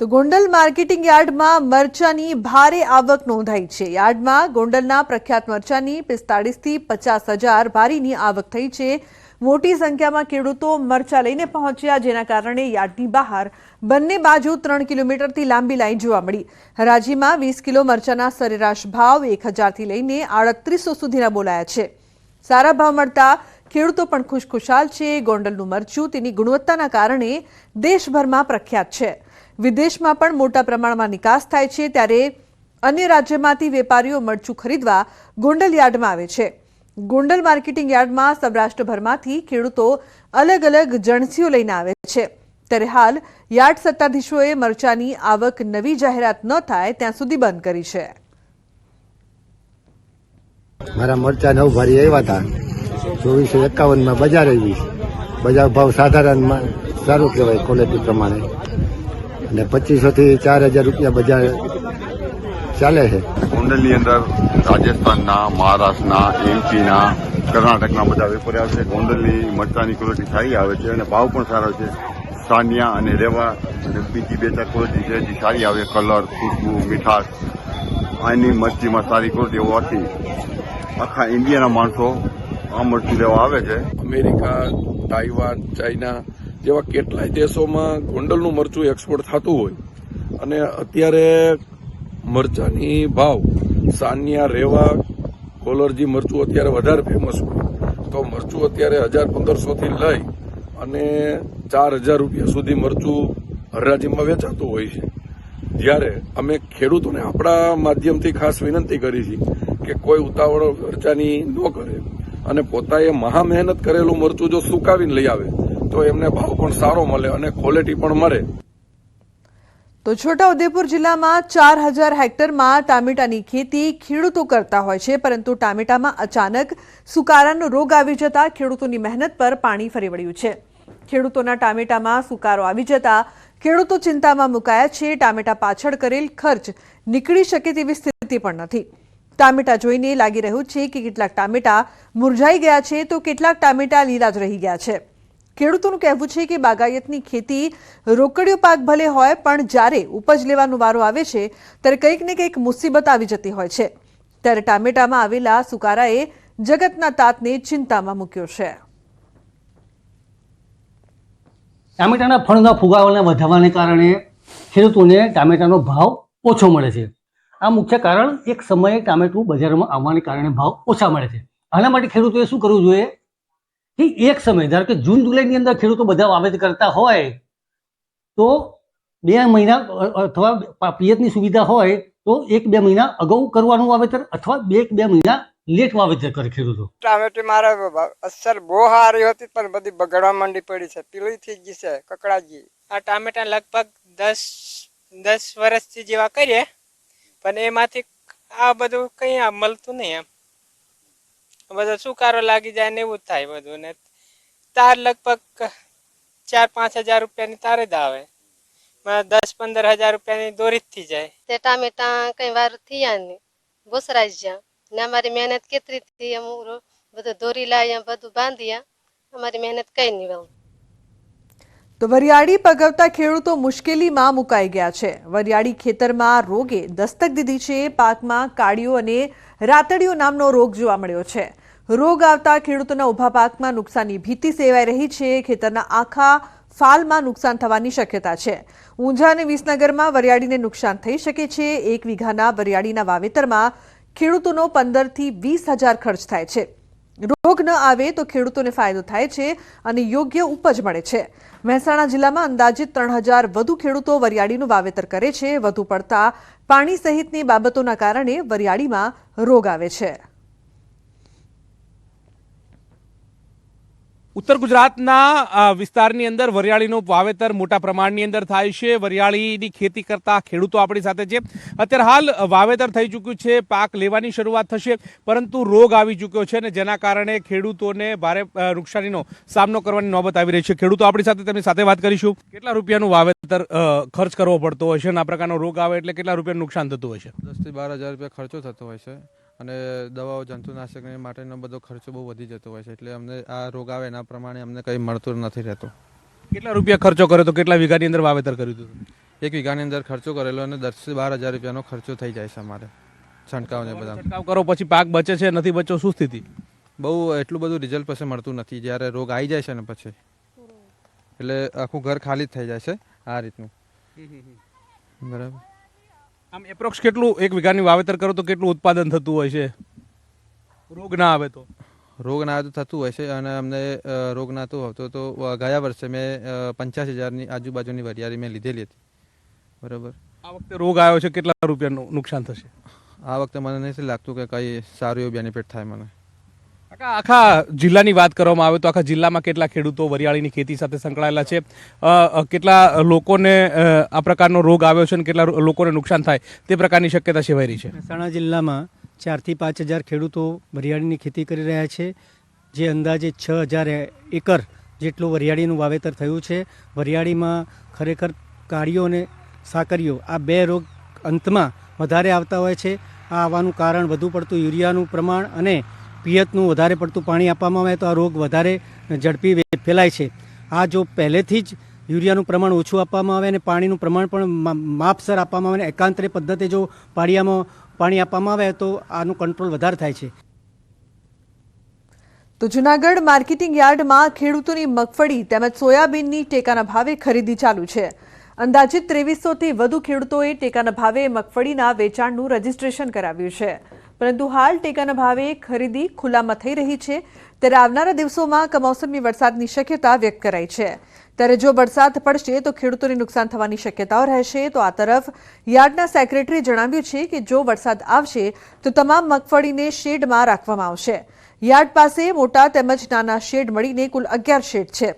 તો ગોંડલ માર્કેટિંગ યાર્ડમાં મરચાની ભારે આવક નોંધાઈ છે. યાર્ડમાં ગોંડલના પ્રખ્યાત મરચાની પિસ્તાળીસથી પચાસ હજાર ભારીની આવક થઈ છે. મોટી સંખ્યામાં ખેડૂતો મરચા લઈને પહોંચ્યા, જેના કારણે યાર્ડની બહાર બંને બાજુ ત્રણ કિલોમીટરથી લાંબી લાઈન જોવા મળી. હરાજીમાં વીસ કિલો મરચાના સરેરાશ ભાવ એક હજારથી લઈને આડત્રીસો સુધીના બોલાયા છે. સારા ભાવ મળતા ખેડૂતો પણ ખુશખુશાલ છે. ગોંડલનું મરચું તેની ગુણવત્તાના કારણે દેશભરમાં પ્રખ્યાત છે. વિદેશમાં પણ મોટા પ્રમાણમાં નિકાસ થાય છે ત્યારે અન્ય રાજ્યમાંથી વેપારીઓ મરચું ખરીદવા ગોંડલ યાર્ડમાં આવે છે. ગોંડલ માર્કેટિંગ યાર્ડમાં સૌરાષ્ટ્રભરમાંથી ખેડૂતો અલગ અલગ જણસીઓ લઈને આવે છે. ત્યારે હાલ યાર્ડ સત્તાધીશોએ મરચાની આવક નવી જાહેરાત ન થાય ત્યાં સુધી બંધ કરી છે. મારા મરચા નવ ભારી આવ્યા હતા. ચોવીસો એકાવનમાં બજાર આવી. બજાર ભાવ સાધારણમાં સારું કહેવાય ક્વોલિટી પ્રમાણે. અને પચીસો થી ચાર હજાર રૂપિયા બજાર ચાલે છે. ગોંડલની અંદર રાજસ્થાનના મહારાષ્ટ્રના એમપીના કર્ણાટકના બધા વેપારી આવે છે. ગોંડલની મરચાની ક્વોલિટી સારી આવે છે અને ભાવ પણ સારો છે. સાનિયા અને રેવા અને બીજી બે ચાર ક્વોલિટી છે જે સારી આવે કલર ખુશ્બુ મીઠાશ. આની મરચીમાં સારી ક્વોલિટી હોવાથી આખા ઇન્ડિયાના માણસો આ મરચી લેવા આવે છે. અમેરિકા તાઇવાન ચાઇના જેવા કેટલાય દેશોમાં ગોંડલનું મરચું એક્સપોર્ટ થતું હોય અને અત્યારે મરચાની ભાવ સાનિયા, રેવા, કોલરજી મરચું અત્યારે વધારે ફેમસ હોય. તો મરચું અત્યારે હજાર પંદરસોથી લઈ અને ચાર હજાર રૂપિયા સુધી મરચું હરરાજીમાં વેચાતું હોય છે. જ્યારે અમે ખેડૂતોને આપણા માધ્યમથી ખાસ વિનંતી કરી છે કે કોઈ ઉતાવળ મરચાની ન કરે અને પોતાએ મહા મહેનત કરેલું મરચું જો સુકાવીને લઈ આવે તો એમને ભાવ પણ સારો મળે અને ક્વોલિટી પણ મળે. તો છોટાઉદેપુર જિલ્લામાં ચાર હજાર હેક્ટરમાં ટામેટાની ખેતી ખેડૂતો કરતા હોય છે, પરંતુ ટામેટામાં અચાનક સુકારાનો રોગ આવી જતા ખેડૂતોની મહેનત પર પાણી ફરી વળ્યું છે. ખેડૂતોના ટામેટામાં સુકારો આવી જતા ખેડૂતો ચિંતામાં મુકાયા છે, ટામેટા પાછળ કરેલ ખર્ચ નીકળી શકે તેવી સ્થિતિ પણ નથી. ટામેટા જોઈને લાગી રહ્યું છે કે કેટલાક ટામેટા મુરઝાઈ ગયા છે, તો કેટલાક ટામેટા લીલા જ રહી ગયા છે. ખેડૂતોનું કહેવું છે કે બાગાયતની ખેતી રોકડિયો પાક ભલે હોય, પણ જ્યારે ઉપજ લેવાનો વારો આવે છે, ત્યારે કંઈક ને કંઈક મુસીબત આવી જતી હોય છે. ત્યારે ટામેટામાં આવેલા સુકારાએ જગતના તાતને ચિંતામાં મૂક્યો છે. ટામેટાના ફળના ફુગાવાને વધવાને કારણે ખેડૂતોને ટામેટાનો ભાવ ઓછો મળે છે. આ મુખ્ય કારણ, એક સમયે ટામેટું બજારમાં આવવાને કારણે ભાવ ઓછા મળે છે. આના માટે ખેડૂતોએ શું કરવું જોઈએ? કે એક સમય ધારો કે જૂન જુલાઈની અંદર ખેડૂતો બધા વાવેતર કરતા હોય તો બે મહિના અથવા પિયતની સુવિધા હોય તો એક બે મહિના અગાઉ કરવાનું વાવેતર અથવા બે એક બે મહિના લેટ વાવેતર કરે ખેડૂતો. ટામેટી મારે અસર બહુ સારી હતી પણ બધી બગડવા માંડી પડી છે. પીળી થઈ ગઈ છે કકડાજી. આ ટામેટા લગભગ દસ દસ વર્ષથી જેવા કરીએ પણ એમાંથી આ બધું કંઈ મળતું નહીં એમ. બધો સુકારો લાગી જાય ને એવું થાય બધું ને તાર લગભગ ચાર પાંચ હજાર રૂપિયાની તારે જ આવે. દસ પંદર હજાર રૂપિયાની દોરી જ થઈ જાય. તે ટામેટા કઈ વાર થયા નહીં. બોસરાઈ જ્યાં. ને અમારી મહેનત કેટલી થઈ અમુક બધું દોરી લાવ્યા બધું બાંધ્યા. અમારી મહેનત કઈ નહીં તો વરિયાળી પગવતા ખેડૂતો મુશ્કેલીમાં મુકાઈ ગયા છે. વરિયાળી ખેતરમાં રોગે દસ્તક દીધી છે. પાકમાં કાળીઓ અને રાતડીઓ નામનો રોગ જોવા મળ્યો છે. રોગ આવતા ખેડૂતોના ઊભા પાકમાં નુકસાનની ભીતિ સેવાઈ રહી છે. ખેતરના આખા ફાલમાં નુકસાન થવાની શક્યતા છે. ઊંઝા અને વિસનગરમાં વરિયાળીને નુકસાન થઈ શકે છે. એક વીઘાના વરિયાળીના વાવેતરમાં ખેડૂતોનો પંદરથી વીસ હજાર ખર્ચ થાય છે. રોગ ન આવે તો ખેડૂતોને ફાયદો થાય છે અને યોગ્ય ઉપજ મળે છે. મહેસાણા જિલ્લામાં અંદાજિત ત્રણ હજાર વધુ ખેડૂતો વરિયાળીનું વાવેતર કરે છે. વધુ પડતા પાણી સહિતની બાબતોના કારણે વરિયાળીમાં રોગ આવે છે. ઉત્તર ગુજરાતના વિસ્તારની અંદર વરિયાળીનું વાવેતર મોટા પ્રમાણની અંદર થાય છે. વરિયાળીની ખેતી કરતા ખેડૂતો આપણી સાથે છે. અત્યારે હાલ વાવેતર થઈ ચૂક્યું છે, પાક લેવાની શરૂઆત થશે, પરંતુ રોગ આવી ચૂક્યો છે અને જેના કારણે ખેડૂતોને ભારે નુકસાનીનો સામનો કરવાની નોબત આવી રહી છે. ખેડૂતો આપણી સાથે, તેમની સાથે વાત કરીશું. કેટલા રૂપિયાનું વાવેતર ખર્ચ કરવો પડતો હોય છે અને આ પ્રકારનો રોગ આવે એટલે કેટલા રૂપિયાનું નુકસાન થતું હોય છે? દસથી બાર હજાર રૂપિયા ખર્ચો થતો હોય છે. અને દવાઓ જંતુનાશક માટેનો બધો ખર્ચો બહુ વધી જતો હોય છે. એટલે અમને આ રોગ આવે એના પ્રમાણે અમને કંઈ મળતું નથી રહેતું. કેટલા રૂપિયા ખર્ચો કર્યો તો? કેટલા વીઘાની અંદર વાવેતર કર્યું હતું? એક વીઘાની અંદર ખર્ચો કરેલો અને દસથી બાર હજાર રૂપિયાનો ખર્ચો થઈ જાય છે અમારે. છંટકાવ ને બધા છંટકાવ કરો પછી પાક બચે છે નથી બચો શું સ્થિતિ? બહુ એટલું બધું રિઝલ્ટ પછી મળતું નથી. જ્યારે રોગ આવી જાય છે ને પછી. એટલે આખું ઘર ખાલી જ થઈ જાય છે આ રીતનું. બરાબર. આમ એપ્રોક્સ કેટલું એક વીઘાની વાવેતર કરો તો કેટલું ઉત્પાદન થતું હોય છે? રોગ ના આવે તો. રોગ ના આવે તો થતું હોય છે અને અમને રોગ રોગ નાતો હોતો તો ગયા વર્ષે મેં પંચ્યાસી હજારની આજુબાજુની વરિયાળી મેં લીધેલી હતી. બરાબર? આ વખતે રોગ આવ્યો છે કેટલા રૂપિયાનું નુકસાન થશે? આ વખતે મને નથી લાગતું કે કંઈ સારું એવું બેનિફિટ થાય મને. આખા જિલ્લાની વાત કરવામાં આવે તો આખા જિલ્લામાં કેટલા ખેડૂતો વરિયાળીની ખેતી સાથે સંકળાયેલા છે? કેટલા લોકોને આ પ્રકારનો રોગ આવ્યો છે અને કેટલા લોકોને નુકસાન થાય તે પ્રકારની શક્યતા સેવાઈ રહી છે. મહેસાણા જિલ્લામાં ચારથી પાંચ હજાર ખેડૂતો વરિયાળીની ખેતી કરી રહ્યા છે, જે અંદાજે છ હજાર એકર જેટલું વરિયાળીનું વાવેતર થયું છે. વરિયાળીમાં ખરેખર કાળીઓ અને સાકરીઓ, આ બે રોગ અંતમાં વધારે આવતા હોય છે. આ આવવાનું કારણ વધુ પડતું યુરિયાનું પ્રમાણ અને પિયતનું વધારે પડતું પાણી આપવામાં આવે તો આ રોગ વધારે ઝડપી ફેલાય છે. આ જો પહેલેથી જ યુરિયાનું પ્રમાણ ઓછું આપવામાં આવે અને પાણીનું પ્રમાણ પણ માપસર આપવામાં આવે અને એકાંતરે પદ્ધતિ જો પાળિયામાં પાણી આપવામાં આવે તો આનું કંટ્રોલ વધારે થાય છે. તો જુનાગઢ માર્કેટિંગ યાર્ડમાં ખેડૂતોની મગફળી તેમજ સોયાબીનની ટેકાના ભાવે ખરીદી ચાલુ છે. અંદાજિત ત્રેવીસોથી વધુ ખેડૂતોએ ટેકાના ભાવે મગફળીના વેચાણનું રજીસ્ટ્રેશન કરાવ્યું છે. પરંતુ હાલ ટેકાના ભાવે ખરીદી ખુલ્લામાં થઈ રહી છે. ત્યારે આવનારા દિવસોમાં કમોસમી વરસાદની શક્યતા વ્યક્ત કરાઈ છે. ત્યારે જો વરસાદ પડશે તો ખેડૂતોને નુકસાન થવાની શક્યતાઓ રહેશે. તો આ તરફ યાર્ડના સેક્રેટરીએ જણાવ્યું છે કે જો વરસાદ આવશે તો તમામ મગફળીને શેડમાં રાખવામાં આવશે. યાર્ડ પાસે મોટા તેમજ નાના શેડ મળીને કુલ અગિયાર શેડ છે.